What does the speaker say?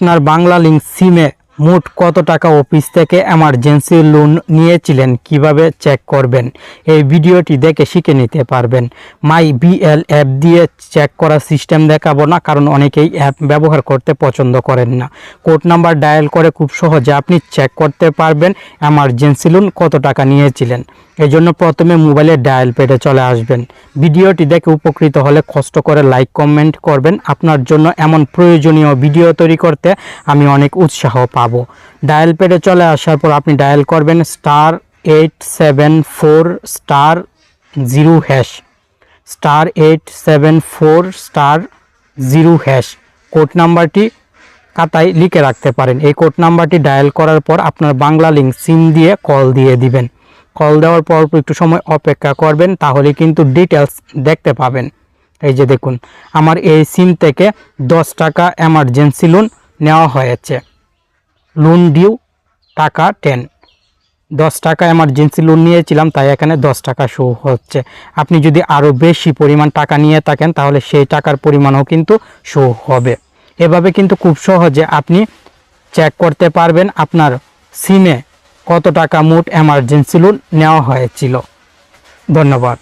আপনার বাংলা লিঙ্ক সিমে মোট কত টাকা অফিস থেকে এমার্জেন্সি লোন নিয়েছিলেন কীভাবে চেক করবেন? এই ভিডিওটি দেখে শিখে নিতে পারবেন। মাই বিএল অ্যাপ দিয়ে চেক করার সিস্টেম দেখাবো না, কারণ অনেকেই অ্যাপ ব্যবহার করতে পছন্দ করেন না। কোড নাম্বার ডায়াল করে খুব সহজে আপনি চেক করতে পারবেন, এমার্জেন্সি লোন কত টাকা নিয়েছিলেন। এই জন্য প্রথমে মোবাইলে ডায়াল পেডে চলে আসবেন। ভিডিওটি দেখে উপকৃত হলে কষ্ট করে লাইক, কমেন্ট করবেন। আপনার জন্য এমন প্রয়োজনীয় ভিডিও তৈরি করতে আমি অনেক উৎসাহ পাব। ডায়াল পেডে চলে আসার পর আপনি ডায়াল করবেন star eight seven four star zero hash. Star eight seven four star zero hash. Code নাম্বারটি খাতায় লিখে রাখতে পারেন। এই কোড নাম্বারটি ডায়াল করার পর আপনার বাংলা লিঙ্ক সিম দিয়ে কল দিয়ে দিবেন। কল দেওয়ার পর একটু সময় অপেক্ষা করবেন, তাহলে কিন্তু ডিটেলস দেখতে পাবেন। এই যে দেখুন, আমার এই সিম থেকে দশ টাকা এমার্জেন্সি লোন নেওয়া হয়েছে। লোন ডিউ টাকা টেন দশ টাকা এমার্জেন্সি লোন নিয়েছিলাম, তাই এখানে দশ টাকা শো হচ্ছে। আপনি যদি আরও বেশি পরিমাণ টাকা নিয়ে থাকেন, তাহলে সেই টাকার পরিমাণও কিন্তু শো হবে। এভাবে কিন্তু খুব সহজে আপনি চেক করতে পারবেন আপনার সিমে কত টাকা মোট এমার্জেন্সি লোন নেওয়া হয়েছিল? ধন্যবাদ।